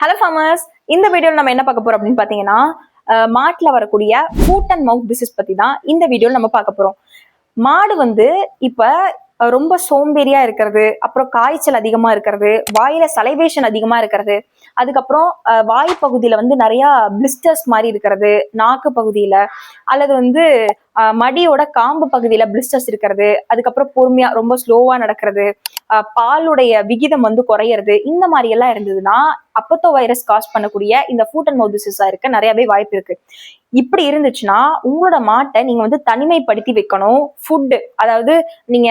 Hello farmers இந்த வீடியோவில் நம்ம என்ன பார்க்க போறோம் அப்படின்னு பார்த்தீங்கன்னா மாட்டில் வரக்கூடிய ஃபுட் அண்ட் மவுத் டிசீஸ் பற்றி தான் இந்த வீடியோவில் நம்ம பார்க்க போறோம். மாடு வந்து இப்போ ரொம்ப சோம்பேறியா இருக்கிறது அப்புறம் காய்ச்சல் அதிகமா இருக்கிறது வாயில சலைவேஷன் அதிகமா இருக்கிறது அதுக்கப்புறம் வாய் பகுதியில வந்து நிறைய பிளிஸ்டர்ஸ் மாதிரி இருக்கிறது நாக்கு பகுதியில அல்லது வந்து மடியோட காம்பு பகுதியில பிளிஸ்டர்ஸ் இருக்கிறது அதுக்கப்புறம் பொறுமையா ரொம்ப ஸ்லோவா நடக்கிறது பாலுடைய விகிதம் வந்து குறையிறது இந்த மாதிரி எல்லாம் இருந்ததுன்னா அப்பத்தோ வைரஸ் காஸ் பண்ணக்கூடிய இந்த ஃபுட் அண்ட் மவுத் டிசீஸா இருக்க நிறையவே வாய்ப்பு இருக்கு. இப்படி இருந்துச்சுன்னா உங்களோட மாட்டை நீங்க வந்து தனிமைப்படுத்தி வைக்கணும். ஃபுட்டு அதாவது நீங்க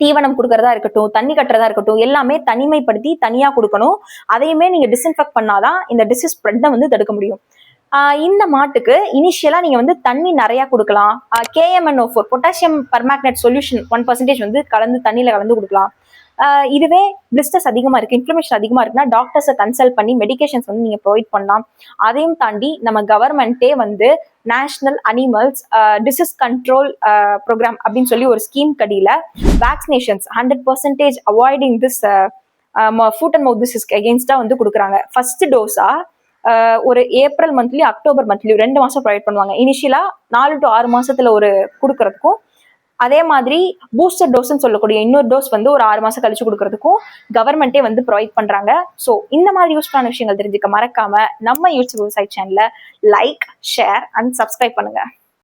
தீவனம் கொடுக்கறதா இருக்கட்டும் தண்ணி கட்டுறதா இருக்கட்டும் எல்லாமே தனிமைப்படுத்தி தனியா கொடுக்கணும். அதையுமே நீங்க டிஸ்இன்ஃபெக்ட் பண்ணாதான் இந்த டிசீஸ் ஸ்ப்ரெட்டை வந்து தடுக்க முடியும். இந்த மாட்டுக்கு இனிஷியலா நீங்க வந்து தண்ணி நிறைய கொடுக்கலாம். KMNO four potassium permanganate solution one percentage வந்து கலந்து தண்ணியில கலந்து கொடுக்கலாம். இதுவே பிளிஸ்டர்ஸ் அதிகமா இருக்கு இன்ஃப்ளமேஷன் அதிகமா இருக்குன்னா டாக்டர்ஸை கன்சல்ட் பண்ணி மெடிகேஷன்ஸ் வந்து நீங்க ப்ரொவைட் பண்ணலாம். அதையும் தாண்டி நம்ம கவர்மெண்ட்டே வந்து national animals disease control program அப்படின்னு சொல்லி ஒரு scheme கடியில vaccinations hundred percentage avoiding this foot and mouth டிசீஸ்க்கு எகெயின்ஸ்டா வந்து கொடுக்குறாங்க. ஃபர்ஸ்ட் டோஸா ஒரு ஏப்ரல் மந்த்லி அக்டோபர் மந்த்லி ரெண்டு மாசம் ப்ரொவைட் பண்ணுவாங்க. இனிஷியலா நாலு டு ஆறு மாசத்துல ஒரு கொடுக்கறதுக்கும் அதே மாதிரி பூஸ்டர் டோஸ்ன்னு சொல்லக்கூடிய இன்னொரு டோஸ் வந்து ஒரு ஆறு மாசம் கழிச்சு கொடுக்கறதுக்கும் கவர்மெண்ட்டே வந்து ப்ரொவைட் பண்றாங்க. ஸோ இந்த மாதிரி யூஸ்ஃபுல்லான விஷயங்கள் தெரிஞ்சுக்க மறக்காம நம்ம யூடியூப் விவசாய சேனல்ல லைக் ஷேர் அண்ட் சப்ஸ்கிரைப் பண்ணுங்க.